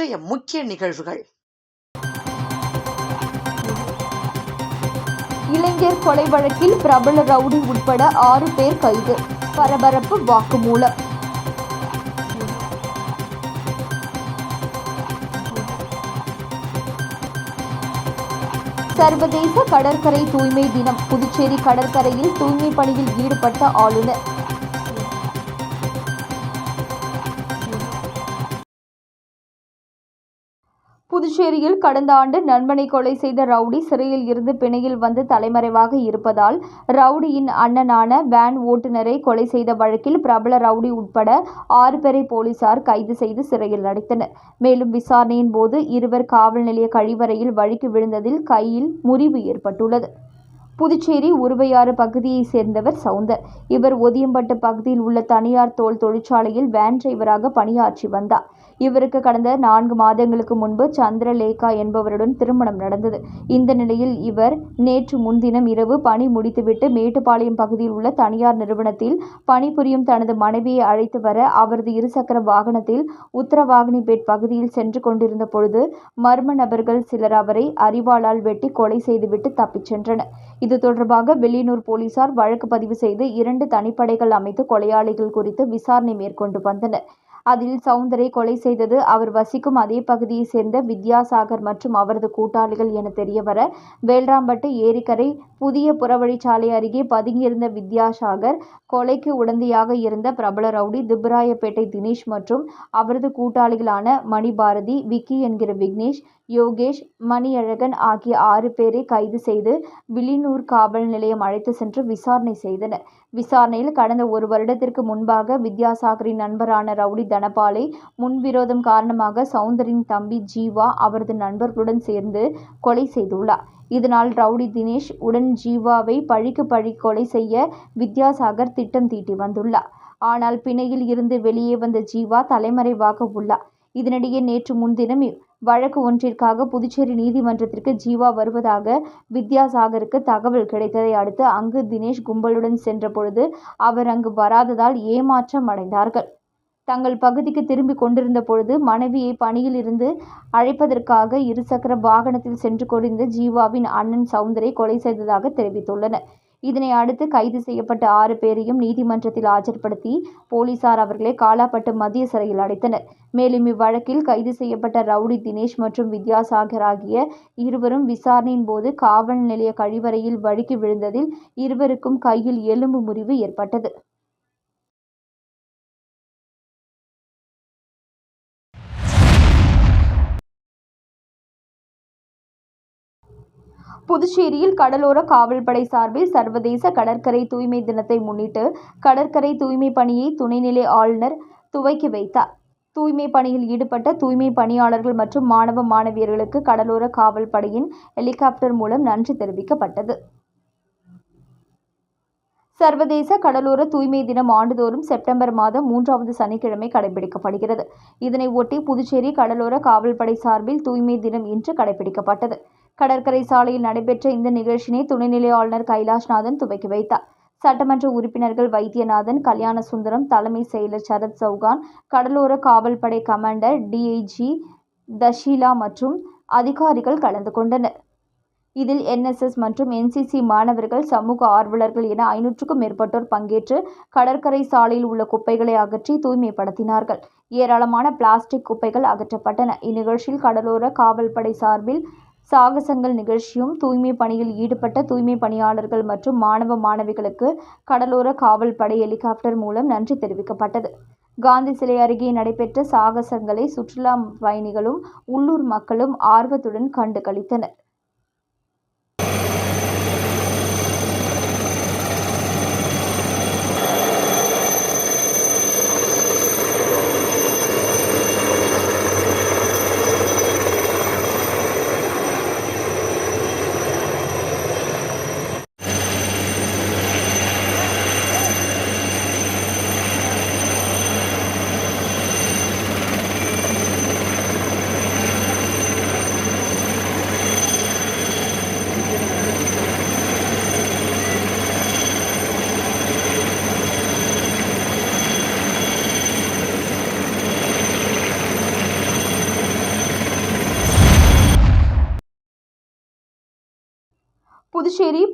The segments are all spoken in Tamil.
இன்றைய முக்கிய நிகழ்வுகள். இளைஞர் கொலை வழக்கில் பிரபல ரவுடி உட்பட ஆறு பேர் கைது. பரபரப்பு வாக்குமூலம். சர்வதேச கடற்கரை தூய்மை தினம். புதுச்சேரி கடற்கரையில் தூய்மை பணியில் ஈடுபட்ட ஆளுநர். புதுச்சேரியில் கடந்த ஆண்டு நண்பனை கொலை செய்த ரவுடி சிறையில் இருந்து பிணையில் வந்து தலைமறைவாக இருப்பதால் ரவுடியின் அண்ணனான வேன் ஓட்டுநரை கொலை செய்த வழக்கில் பிரபல ரவுடி உட்பட ஆறு பேரை போலீசார் கைது செய்து சிறையில் அடைத்தனர். மேலும் விசாரணையின் போது இருவர் காவல் நிலைய கழிவறையில் வழுக்கி விழுந்ததில் கையில் முறிவு ஏற்பட்டுள்ளது. புதுச்சேரி உருவையாறு பகுதியைச் சேர்ந்தவர் சவுந்தர். இவர் ஒதியம்பட்டு பகுதியில் உள்ள தனியார் தோல் தொழிற்சாலையில் வேன் டிரைவராக பணியாற்றி வந்தார். இவருக்கு கடந்த நான்கு மாதங்களுக்கு முன்பு சந்திரலேகா என்பவருடன் திருமணம் நடந்தது. இந்த நிலையில் இவர் நேற்று முன்தினம் இரவு பணி முடித்துவிட்டு மேட்டுப்பாளையம் பகுதியில் உள்ள தனியார் நிறுவனத்தில் பணிபுரியும் தனது மனைவியை அழைத்து வர அவரது இருசக்கர வாகனத்தில் உத்தரவாகினிபேட் பகுதியில் சென்று கொண்டிருந்த பொழுது மர்ம நபர்கள் சிலர் அவரை அறிவாளால் வெட்டி கொலை செய்துவிட்டு தப்பிச் சென்றனர். இது தொடர்பாக வெள்ளியனூர் போலீசார் வழக்கு பதிவு செய்து இரண்டு தனிப்படைகள் அமைத்து கொலையாளிகள் குறித்து விசாரணை மேற்கொண்டு வந்தனர். அதில் சவுந்தரை கொலை செய்தது அவர் வசிக்கும் அதே பகுதியைச் சேர்ந்த வித்யாசாகர் மற்றும் அவரது கூட்டாளிகள் என தெரியவர வேல்ராம்பட்டு ஏரிக்கரை புதிய புறவழிச்சாலை அருகே பதுங்கியிருந்த வித்யாசாகர் கொலைக்கு உடந்தையாக இருந்த பிரபல ரவுடி திப்ராயப்பேட்டை தினேஷ் மற்றும் அவரது கூட்டாளிகளான மணிபாரதி விக்கி என்கிற விக்னேஷ் யோகேஷ் மணியழகன் ஆகிய ஆறு பேரை கைது செய்து வில்லியனூர் காவல் நிலையம் அழைத்து சென்று விசாரணை செய்தனர். விசாரணையில் கடந்த ஒரு வருடத்திற்கு முன்பாக வித்யாசாகரின் நண்பரான ரவுடி தனபாலை முன்விரோதம் காரணமாக சவுந்தரின் தம்பி ஜீவா அவரது நண்பர்களுடன் சேர்ந்து கொலை செய்துள்ளார். இதனால் ரவுடி தினேஷ் உடன் ஜீவாவை பழிக்கு பழி கொலை செய்ய வித்யாசாகர் திட்டம் தீட்டி வந்துள்ளார். ஆனால் பிணையில் இருந்து வெளியே வந்த ஜீவா தலைமறைவாக உள்ளார். இதனிடையே நேற்று முன்தினம் வழக்கு ஒன்றிற்காக புதுச்சேரி நீதிமன்றத்திற்கு ஜீவா வருவதாக வித்யாசாகருக்கு தகவல் கிடைத்ததை அடுத்து அங்கு தினேஷ் கும்பலுடன் சென்ற பொழுது அவர் அங்கு வராததால் ஏமாற்றம் அடைந்தார்கள். தங்கள் பகுதிக்கு திரும்பி கொண்டிருந்த பொழுது மனைவியை பணியில் இருந்து அழைப்பதற்காக இருசக்கர வாகனத்தில் சென்று கொண்டிருந்த ஜீவாவின் அண்ணன் சவுந்தரை கொலை செய்ததாக தெரிவித்துள்ளனர் இதனை அடுத்து கைது செய்யப்பட்ட ஆறு பேரையும் நீதிமன்றத்தில் ஆஜர்படுத்தி போலீசார் அவர்களை காலாப்பட்டு மத்திய சிறையில் அடைத்தனர். மேலும் இவ்வழக்கில் கைது செய்யப்பட்ட ரவுடி தினேஷ் மற்றும் வித்யாசாகர் ஆகிய இருவரும் விசாரணையின் போது காவல் நிலைய கழிவறையில் வழுக்கி விழுந்ததில் இருவருக்கும் கையில் எலும்பு முறிவு ஏற்பட்டது. புதுச்சேரியில் கடலோர காவல்படை சார்பில் சர்வதேச கடற்கரை தூய்மை தினத்தை முன்னிட்டு கடற்கரை தூய்மை பணியை துணைநிலை ஆளுநர் துவக்கி வைத்தார். தூய்மை பணியில் ஈடுபட்ட தூய்மை பணியாளர்கள் மற்றும் மாணவ மாணவியர்களுக்கு கடலோர காவல் படையின் ஹெலிகாப்டர் மூலம் நன்றி தெரிவிக்கப்பட்டது. சர்வதேச கடலோர தூய்மை தினம் ஆண்டுதோறும் செப்டம்பர் மாதம் மூன்றாவது சனிக்கிழமை கடைபிடிக்கப்படுகிறது. இதனை ஒட்டி புதுச்சேரி கடலோர காவல்படை சார்பில் தூய்மை தினம் இன்று கடைபிடிக்கப்பட்டது. கடற்கரை சாலையில் நடைபெற்ற இந்த நிகழ்ச்சியினை துணைநிலை ஆளுநர் கைலாஷ்நாதன் துவக்கி வைத்தார். சட்டமன்ற உறுப்பினர்கள் வைத்தியநாதன் கல்யாண சுந்தரம் தலைமை செயலர் சரத் சௌகான் கடலோர காவல்படை கமாண்டர் டிஐஜி தஷீலா மற்றும் அதிகாரிகள் கலந்து கொண்டனர். இதில் என்எஸ்எஸ் மற்றும் என்சிசி மாணவர்கள் சமூக ஆர்வலர்கள் என ஐநூற்றுக்கும் மேற்பட்டோர் பங்கேற்று கடற்கரை சாலையில் உள்ள குப்பைகளை அகற்றி தூய்மைப்படுத்தினார்கள். ஏராளமான பிளாஸ்டிக் குப்பைகள் அகற்றப்பட்டன. இந்நிகழ்ச்சியில் கடலோர காவல்படை சார்பில் சாகசங்கள் நிகழ்ச்சியும் தூய்மை பணியில் ஈடுபட்ட தூய்மை பணியாளர்கள் மற்றும் மாணவ மாணவிகளுக்கு கடலோர காவல் படை ஹெலிகாப்டர் மூலம் நன்றி தெரிவிக்கப்பட்டது. காந்தி சிலை அருகே நடைபெற்ற சாகசங்களை சுற்றுலா பயணிகளும் உள்ளூர் மக்களும் ஆர்வத்துடன் கண்டு களித்தனர்.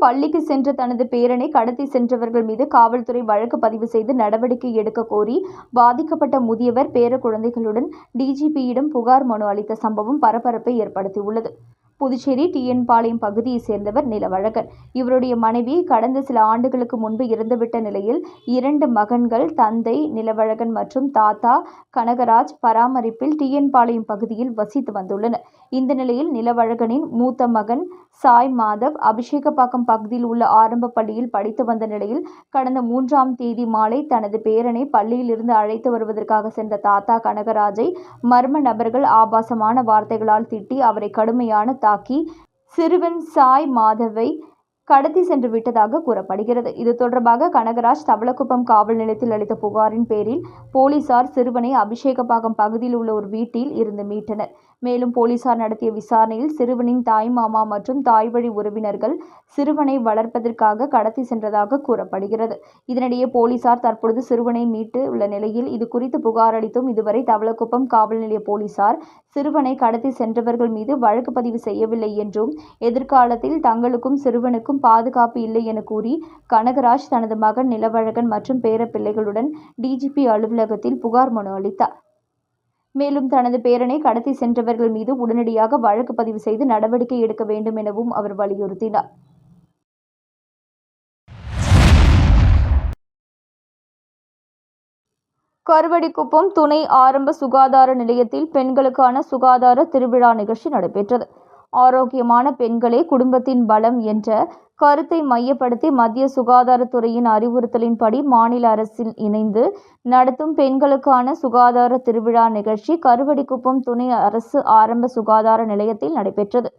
பள்ளிக்கு சென்ற தனது பேரனை கடத்தி சென்றவர்கள் மீது காவல்துறை வழக்கு பதிவு செய்து நடவடிக்கை எடுக்க கோரி பாதிக்கப்பட்ட முதியவர் பேர குழந்தைகளுடன் டிஜிபியிடம் புகார் மனு அளித்த சம்பவம் பரபரப்பை ஏற்படுத்தியுள்ளது. புதுச்சேரி டிஎன்பாளையம் பகுதியைச் சேர்ந்தவர் நிலவழகன். இவருடைய மனைவி கடந்த சில ஆண்டுகளுக்கு முன்பு இறந்துவிட்ட நிலையில் இரண்டு மகன்கள் தந்தை நிலவழகன் மற்றும் தாத்தா கனகராஜ் பராமரிப்பில் டிஎன்பாளையம் பகுதியில் வசித்து வந்துள்ளனர். இந்த நிலையில் நிலவழகனின் மூத்த மகன் சாய் மாதவ் அபிஷேகப்பாக்கம் பகுதியில் உள்ள ஆரம்ப பள்ளியில் படித்து வந்த நிலையில் கடந்த மூன்றாம் தேதி மாலை தனது பேரனை பள்ளியில் இருந்து அழைத்து வருவதற்காக சென்ற தாத்தா கனகராஜை மர்ம நபர்கள் ஆபாசமான வார்த்தைகளால் திட்டி அவரை கடுமையான தாக்கி சிறுவன் சாய் மாதவை கடத்தி சென்று விட்டதாக கூறப்படுகிறது. இது தொடர்பாக கனகராஜ் தவளக்குப்பம் காவல் நிலையத்தில் அளித்த புகாரின் பேரில் போலீசார் சிறுவனை அபிஷேகப்பாக்கம் பகுதியில் உள்ள ஒரு வீட்டில் இருந்து மீட்டனர். மேலும் போலீசார் நடத்திய விசாரணையில் சிறுவனின் தாய் மாமா மற்றும் தாய் வழி உறவினர்கள் சிறுவனை வளர்ப்பதற்காக கடத்தி சென்றதாக கூறப்படுகிறது. இதனிடையே போலீசார் தற்பொழுது சிறுவனை மீட்டு உள்ள நிலையில் இது குறித்து புகார் அளித்தும் இதுவரை தவளக்குப்பம் காவல் நிலைய போலீசார் சிறுவனை கடத்தி சென்றவர்கள் மீது வழக்கு பதிவு செய்யவில்லை என்றும் எதிர்காலத்தில் தங்களுக்கும் சிறுவனுக்கும் பாதுகாப்பு இல்லை என கூறி கனகராஜ் தனது மகன் நிலவழகன் மற்றும் பேரப்பிள்ளைகளுடன் டிஜிபி அலுவலகத்தில் புகார் மனு அளித்தார். மேலும் தனது பேரனை கடத்தி சென்றவர்கள் மீது உடனடியாக வழக்கு பதிவு செய்து நடவடிக்கை எடுக்க வேண்டும் எனவும் அவர் வலியுறுத்தினார். கருவடிக்குப்பம் துணை ஆரம்ப சுகாதார நிலையத்தில் பெண்களுக்கான சுகாதார திருவிழா நிகழ்ச்சி நடைபெற்றது. ஆரோக்கியமான பெண்களே குடும்பத்தின் பலம் என்ற கருத்தை மையப்படுத்தி மத்திய சுகாதாரத்துறையின் அறிவுறுத்தலின்படி மாநில அரசில் இணைந்து நடத்தும் பெண்களுக்கான சுகாதார திருவிழா நிகழ்ச்சி கருவடிக்குப்பம் துணை அரசு ஆரம்ப சுகாதார நிலையத்தில் நடைபெற்றது.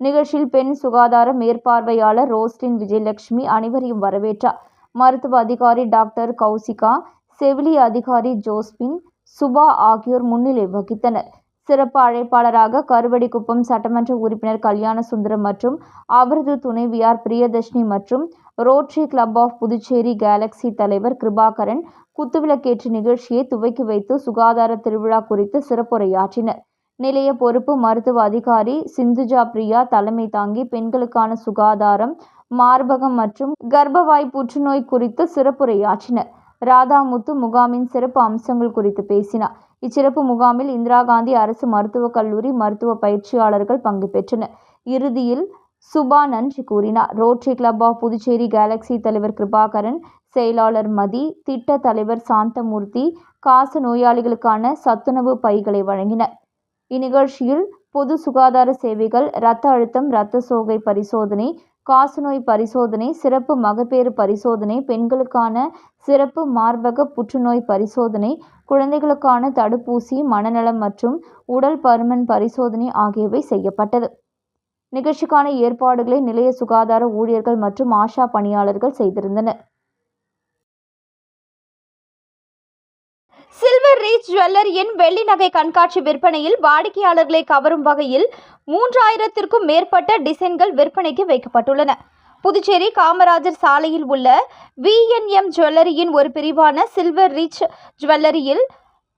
நிகழ்ச்சியில் பெண் சுகாதார மேற்பார்வையாளர் ரோஸ்டின் விஜயலட்சுமி அனைவரையும் வரவேற்றார். மருத்துவ அதிகாரி டாக்டர் கௌசிகா செவிலி அதிகாரி ஜோஸ்பின் சுபா ஆகியோர் முன்னிலை வகித்தனர். சிறப்பு அழைப்பாளராக கருவடிக்குப்பம் சட்டமன்ற உறுப்பினர் கல்யாண சுந்தரம் மற்றும் அவரது துணைவியார் பிரியதர்ஷினி மற்றும் rotary club of Puducherry galaxy தலைவர் கிருபாகரன் குத்துவிளக்கேற்று நிகழ்ச்சியை துவக்கி வைத்து சுகாதார திருவிழா குறித்து சிறப்புரையாற்றினர். நிலைய பொறுப்பு மருத்துவ அதிகாரி சிந்துஜா பிரியா தலைமை தாங்கி பெண்களுக்கான சுகாதாரம் மார்பகம் மற்றும் கர்ப்பவாய் புற்றுநோய் குறித்து சிறப்புரையாற்றினர். ராதாமுத்து முகாமின் சிறப்பு அம்சங்கள் குறித்து பேசினார். இச்சிறப்பு முகாமில் இந்திரா காந்தி அரசு மருத்துவக் கல்லூரி மருத்துவ பயிற்சியாளர்கள் பங்கு பெற்றனர். இறுதியில் சுபா நன்றி கூறினார். Rotary club of Puducherry galaxy தலைவர் கிருபாகரன் செயலாளர் மதி திட்ட தலைவர் சாந்தமூர்த்தி காச நோயாளிகளுக்கான சத்துணவு பைகளை வழங்கினர். இந்நிகழ்ச்சியில் பொது சுகாதார சேவைகள் இரத்த அழுத்தம் இரத்த சோகை பரிசோதனை காசநோய் பரிசோதனை சிறப்பு மகப்பேறு பரிசோதனை பெண்களுக்கான சிறப்பு மார்பக புற்றுநோய் பரிசோதனை குழந்தைகளுக்கான தடுப்பூசி மனநலம் மற்றும் உடல் பருமன் பரிசோதனை ஆகியவை செய்யப்பட்டது. நிகழ்ச்சிக்கான ஏற்பாடுகளை நிலைய சுகாதார ஊழியர்கள் மற்றும் ஆஷா பணியாளர்கள் செய்திருந்தனர். சில்வர் ரீச் ஜுவல்லரியின் வெள்ளி நகை கண்காட்சி விற்பனையில் வாடிக்கையாளர்களை கவரும் வகையில் மூன்றாயிரத்திற்கும் மேற்பட்ட டிசைன்கள் விற்பனைக்கு வைக்கப்பட்டுள்ளன. புதுச்சேரி காமராஜர் சாலையில் உள்ள விஎன்எம் ஜுவல்லரியின் ஒரு பிரிவான சில்வர் ரீச் ஜுவல்லரியில்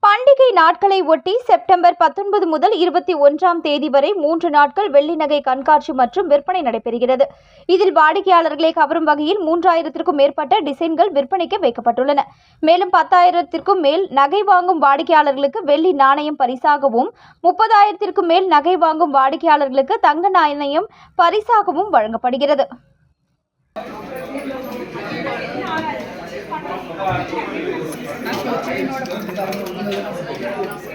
பண்டிகை நாட்களை ஒட்டி செப்டம்பர் பத்தொன்பது முதல் இருபத்தி ஒன்றாம் தேதி வரை மூன்று நாட்கள் வெள்ளி நகை கண்காட்சி மற்றும் விற்பனை நடைபெறுகிறது. இதில் வாடிக்கையாளர்களை கவரும் வகையில் மூன்றாயிரத்திற்கும் மேற்பட்ட டிசைன்கள் விற்பனைக்கு வைக்கப்பட்டுள்ளன. மேலும் பத்தாயிரத்திற்கும் மேல் நகை வாங்கும் வாடிக்கையாளர்களுக்கு வெள்ளி நாணயம் பரிசாகவும் முப்பதாயிரத்திற்கும் மேல் நகை வாங்கும் வாடிக்கையாளர்களுக்கு தங்க நாணயம் பரிசாகவும் வழங்கப்படுகிறது. Thank you.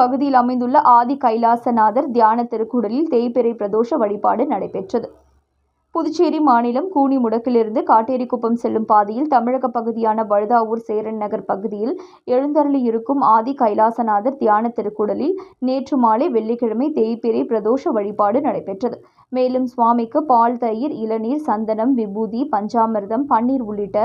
பகுதியில் அமைந்துள்ள ஆதி கைலாசநாதர் தியான திருக்குடலில் தேய்பிறை பிரதோஷ வழிபாடு நடைபெற்றது. புதுச்சேரி மாநிலம் கூனிமுடக்கிலிருந்து காட்டேரிக்குப்பம் செல்லும் பாதையில் தமிழக பகுதியான வழுதாவூர் சேரன் நகர் பகுதியில் எழுந்தருளி இருக்கும் ஆதி கைலாசநாதர் தியான திருக்குடலில் நேற்று மாலை வெள்ளிக்கிழமை தேய்பிரை பிரதோஷ வழிபாடு நடைபெற்றது. மேலும் சுவாமிக்கு பால் தயிர் இளநீர் சந்தனம் விபூதி பஞ்சாமிர்தம் பன்னீர் உள்ளிட்ட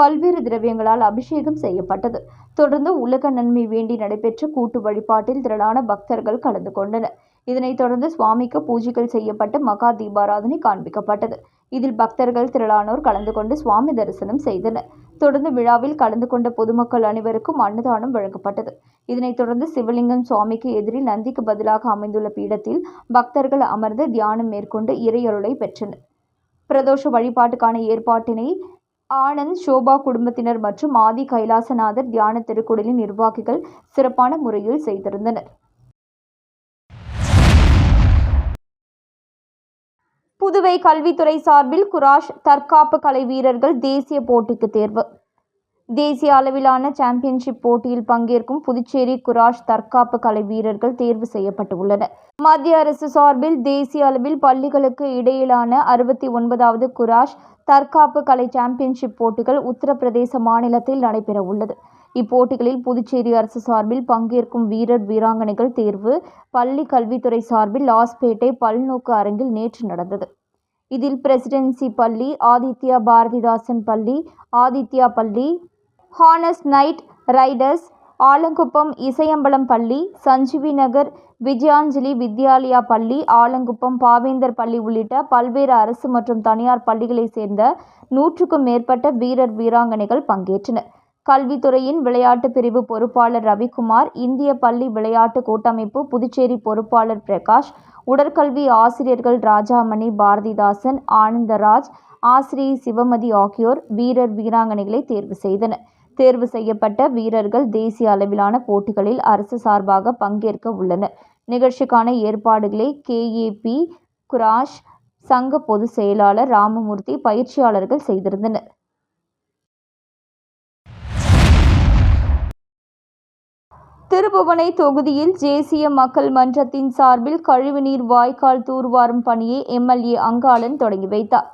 பல்வேறு திரவியங்களால் அபிஷேகம் செய்யப்பட்டது. தொடர்ந்து உலக நன்மை வேண்டி நடைபெற்ற கூட்டு வழிபாட்டில் திரளான பக்தர்கள் கலந்து கொண்டனர். இதனைத் தொடர்ந்து சுவாமிக்கு பூஜைகள் செய்யப்பட்டு மகா தீபாராதனை காண்பிக்கப்பட்டது. இதில் பக்தர்கள் திரளானோர் கலந்து கொண்டு சுவாமி தரிசனம் செய்தனர். தொடர்ந்து விழாவில் கலந்து கொண்ட பொதுமக்கள் அனைவருக்கும் அன்னதானம் வழங்கப்பட்டது. இதனைத் தொடர்ந்து சிவலிங்கம் சுவாமிக்கு எதிரில் நந்திக்கு பதிலாக அமைந்துள்ள பீடத்தில் பக்தர்கள் அமர்ந்து தியானம் மேற்கொண்டு இறையருளை பெற்றனர். பிரதோஷ வழிபாட்டுக்கான ஏற்பாட்டினை ஆனந்த் ஷோபா குடும்பத்தினர் மற்றும் ஆதி கைலாசநாதர் தியான திருக்குடலின் நிர்வாகிகள் சிறப்பான முறையில் செய்திருந்தனர். புதுவை கல்வித்துறை சார்பில் குராஷ் தற்காப்பு கலை வீரர்கள் தேசிய போட்டிக்கு தேர்வு. தேசிய அளவிலான சாம்பியன்ஷிப் போட்டியில் பங்கேற்கும் புதுச்சேரி குராஷ் தற்காப்பு கலை வீரர்கள் தேர்வு செய்யப்பட்டுள்ளனர். மத்திய அரசு சார்பில் தேசிய அளவில் பள்ளிகளுக்கு இடையிலான அறுபத்தி ஒன்பதாவது குராஷ் தற்காப்பு கலை சாம்பியன்ஷிப் போட்டிகள் உத்தரப்பிரதேச மாநிலத்தில் நடைபெற உள்ளது இப்போட்டிகளில் புதுச்சேரி அரசு சார்பில் பங்கேற்கும் வீரர் வீராங்கனைகள் தேர்வு. பள்ளி கல்வித்துறை சார்பில் லாஸ்பேட்டை பல்நோக்கு அரங்கில் நேற்று நடந்தது. இதில் பிரசிடென்சி பள்ளி ஆதித்யா பாரதிதாசன் பள்ளி ஆதித்யா பள்ளி ஹானஸ் நைட் ரைடர்ஸ் ஆலங்குப்பம் இசையம்பலம் பள்ளி சஞ்சீவி நகர் விஜயாஞ்சலி வித்யாலயா பள்ளி ஆலங்குப்பம் பாவேந்தர் பள்ளி உள்ளிட்ட பல்வேறு அரசு மற்றும் தனியார் பள்ளிகளைச் சேர்ந்த நூற்றுக்கும் மேற்பட்ட வீரர் வீராங்கனைகள் பங்கேற்றனர். கல்வித்துறையின் விளையாட்டு பிரிவு பொறுப்பாளர் ரவிக்குமார் இந்திய பள்ளி விளையாட்டு கூட்டமைப்பு புதுச்சேரி பொறுப்பாளர் பிரகாஷ் உடற்கல்வி ஆசிரியர்கள் ராஜாமணி பாரதிதாசன் ஆனந்தராஜ் ஆசிரியை சிவமதி ஆகியோர் வீரர் வீராங்கனைகளை தேர்வு செய்தனர். தேர்வு செய்யப்பட்ட வீரர்கள் தேசிய அளவிலான போட்டிகளில் அரசு சார்பாக பங்கேற்க உள்ளனர். நிகழ்ச்சிக்கான ஏற்பாடுகளை கேஏபி குராஷ் சங்க பொதுச் செயலாளர் ராமமூர்த்தி பயிற்சியாளர்கள் செய்திருந்தனர். திருபுவனை தொகுதியில் தேசிய மக்கள் மன்றத்தின் சார்பில் கழிவுநீர் வாய்க்கால் தூர்வாரும் பணியை எம்எல்ஏ அங்காளன் தொடங்கி வைத்தார்.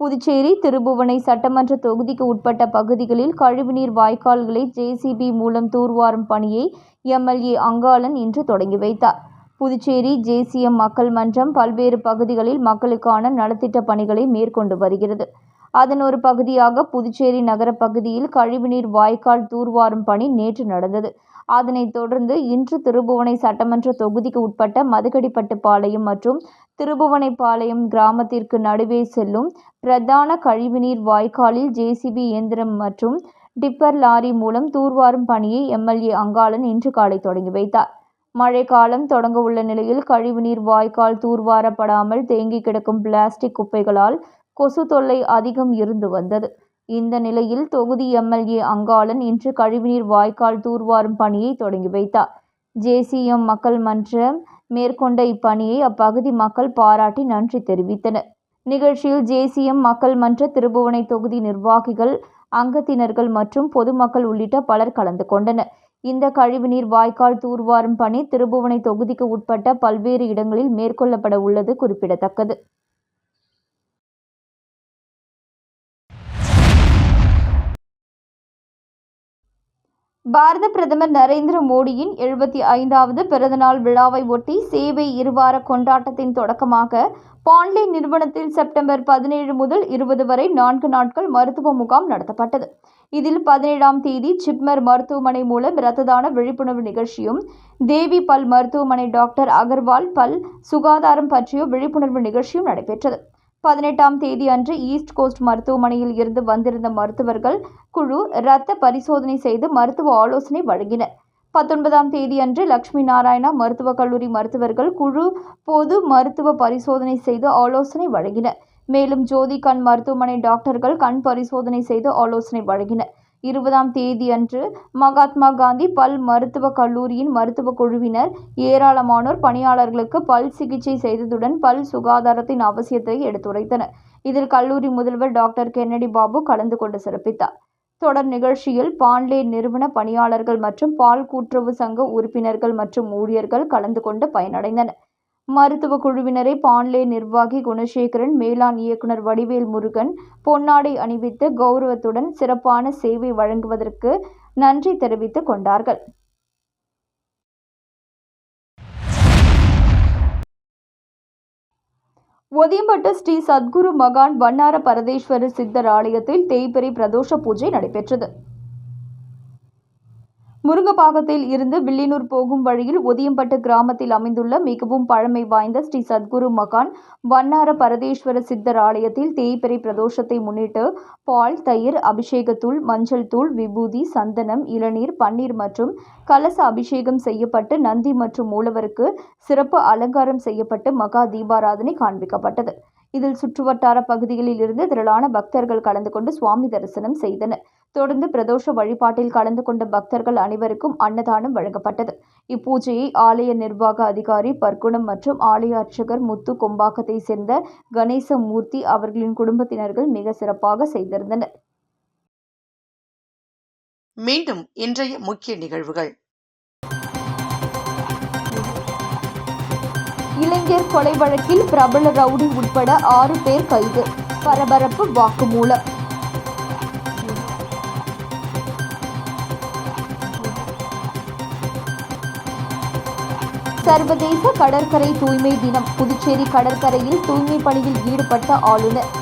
புதுச்சேரி திருபுவனை சட்டமன்ற தொகுதிக்கு உட்பட்ட பகுதிகளில் கழிவுநீர் வாய்க்கால்களை ஜேசிபி மூலம் தூர்வாரும் பணியை எம்எல்ஏ அங்காளன் இன்று தொடங்கி வைத்தார். புதுச்சேரி தேசிய மக்கள் மன்றம் பல்வேறு பகுதிகளில் மக்களுக்கான நலத்திட்ட பணிகளை மேற்கொண்டு வருகிறது. அதன் ஒரு பகுதியாக புதுச்சேரி நகர பகுதியில் கழிவுநீர் வாய்க்கால் தூர்வாரும் பணி நேற்று நடந்தது. அதனைத் தொடர்ந்து இன்று திருபுவனை சட்டமன்ற தொகுதிக்கு உட்பட்ட மதுகடிப்பட்டு பாளையம் மற்றும் திருபுவனைப்பாளையம் கிராமத்திற்கு நடுவே செல்லும் பிரதான கழிவுநீர் வாய்க்காலில் ஜேசிபி இயந்திரம் மற்றும் டிப்பர் லாரி மூலம் தூர்வாரும் பணியை எம்எல்ஏ அங்காளன் இன்று காலை தொடங்கி வைத்தார். மழைக்காலம் தொடங்க உள்ள நிலையில் கழிவுநீர் வாய்க்கால் தூர்வாரப்படாமல் தேங்கி கிடக்கும் பிளாஸ்டிக் குப்பைகளால் கொசு தொல்லை அதிகம் இருந்து வந்தது. இந்த நிலையில் தொகுதி எம்எல்ஏ அங்காளன் இன்று கழிவுநீர் வாய்க்கால் தூர்வாரும் பணியை தொடங்கி வைத்தார். ஜேசிஎம் மக்கள் மன்றம் மேற்கொண்ட இப்பணியை அப்பகுதி மக்கள் பாராட்டி நன்றி தெரிவித்தனர். நிகழ்ச்சியில் ஜேசிஎம் மக்கள் மன்ற திருபுவனை தொகுதி நிர்வாகிகள் அங்கத்தினர்கள் மற்றும் பொதுமக்கள் உள்ளிட்ட பலர் கலந்து கொண்டனர். இந்த கழிவுநீர் வாய்க்கால் தூர்வாரும் பணி திருபுவனை தொகுதிக்கு உட்பட்ட பல்வேறு இடங்களில் மேற்கொள்ளப்பட உள்ளது குறிப்பிடத்தக்கது. பாரத பிரதமர் நரேந்திர மோடியின் எழுபத்தி ஐந்தாவது பிறந்தநாள் விழாவை ஒட்டி சேவை இருவார கொண்டாட்டத்தின் தொடக்கமாக பாண்லே நிறுவனத்தில் செப்டம்பர் பதினேழு முதல் இருபது வரை நான்கு நாட்கள் மருத்துவ முகாம் நடத்தப்பட்டது. இதில் பதினேழாம் தேதி ஜிப்மர் மருத்துவமனை மூலம் இரத்த தான விழிப்புணர்வு நிகழ்ச்சியும் தேவி பல் மருத்துவமனை டாக்டர் அகர்வால் பல் சுகாதாரம் பற்றிய விழிப்புணர்வு நிகழ்ச்சியும் நடைபெற்றது. பதினெட்டாம் தேதி அன்று ஈஸ்ட் கோஸ்ட் மருத்துவமனையில் இருந்து வந்திருந்த மருத்துவர்கள் குழு இரத்த பரிசோதனை செய்து மருத்துவ ஆலோசனை வழங்கினர். பத்தொன்பதாம் தேதி அன்று லட்சுமி நாராயணா மருத்துவக் கல்லூரி மருத்துவர்கள் குழு பொது மருத்துவ பரிசோதனை செய்து ஆலோசனை வழங்கினர். மேலும் ஜோதி கண் மருத்துவமனை டாக்டர்கள் கண் பரிசோதனை செய்து ஆலோசனை வழங்கினர். இருபதாம் தேதியன்று மகாத்மா காந்தி பல் மருத்துவக் கல்லூரியின் மருத்துவக் குழுவினர் ஏராளமானோர் பணியாளர்களுக்கு பல் சிகிச்சை செய்ததுடன் பல் சுகாதாரத்தின் அவசியத்தை எடுத்துரைத்தனர். இதில் கல்லூரி முதல்வர் டாக்டர் கென்னடி பாபு கலந்து கொண்டு சிறப்பித்தார். தொடர் நிகழ்ச்சியில் பான்லே நிறுவன பணியாளர்கள் மற்றும் பால் கூட்டுறவு சங்க உறுப்பினர்கள் மற்றும் ஊழியர்கள் கலந்து கொண்டு பயனடைந்தனர். மருத்துவ குழுவினரை பாண்லே நிர்வாகி குணசேகரன் மேலாண் இயக்குனர் வடிவேல் முருகன் பொன்னாடை அணிவித்து கௌரவத்துடன் சிறப்பான சேவை வழங்குவதற்கு நன்றி தெரிவித்துக் கொண்டார்கள். ஒதியம்பட்டு ஸ்ரீ சத்குரு மகான் வண்ணார பரதேஸ்வரர் சித்தர் ஆலயத்தில் தேய்பிரி பிரதோஷ பூஜை நடைபெற்றது. முருங்கப்பாக்கத்தில் இருந்து வில்லியனூர் போகும் வழியில் ஒதியம்பட்டு கிராமத்தில் அமைந்துள்ள மிகவும் பழமை வாய்ந்த ஸ்ரீ சத்குரு மகான் வண்ணார பரதேஸ்வர சித்தர் ஆலயத்தில் தேய்பிறை பிரதோஷத்தை முன்னிட்டு பால் தயிர் அபிஷேகத்தூள் மஞ்சள் தூள் விபூதி சந்தனம் இளநீர் பன்னீர் மற்றும் கலச அபிஷேகம் செய்யப்பட்டு நந்தி மற்றும் மூலவருக்கு சிறப்பு அலங்காரம் செய்யப்பட்டு மகா தீபாராதனை காண்பிக்கப்பட்டது. இதில் சுற்றுவட்டார பகுதிகளில் இருந்து திரளான பக்தர்கள் கலந்து கொண்டு சுவாமி தரிசனம் செய்தனர். தொடர்ந்து பிரதோஷ வழிபாட்டில் கலந்து கொண்ட பக்தர்கள் அனைவருக்கும் அன்னதானம் வழங்கப்பட்டது. இப்பூஜையை ஆலய நிர்வாக அதிகாரி பர்க்குணம் மற்றும் ஆலய அர்ச்சகர் முத்து கொம்பாக்கத்தை சேர்ந்த கணேசமூர்த்தி அவர்களின் குடும்பத்தினர்கள் மிக சிறப்பாக செய்திருந்தனர். மீண்டும் இன்றைய முக்கிய நிகழ்வுகள். இளைஞர் கொலை வழக்கில் பிரபல ரவுடி உட்பட ஆறு பேர் கைது. பரபரப்பு வாக்குமூலம். சர்வதேச கடற்கரை தூய்மை தினம். புதுச்சேரி கடற்கரையில் தூய்மை பணியில் ஈடுபட்ட ஆளுநர்.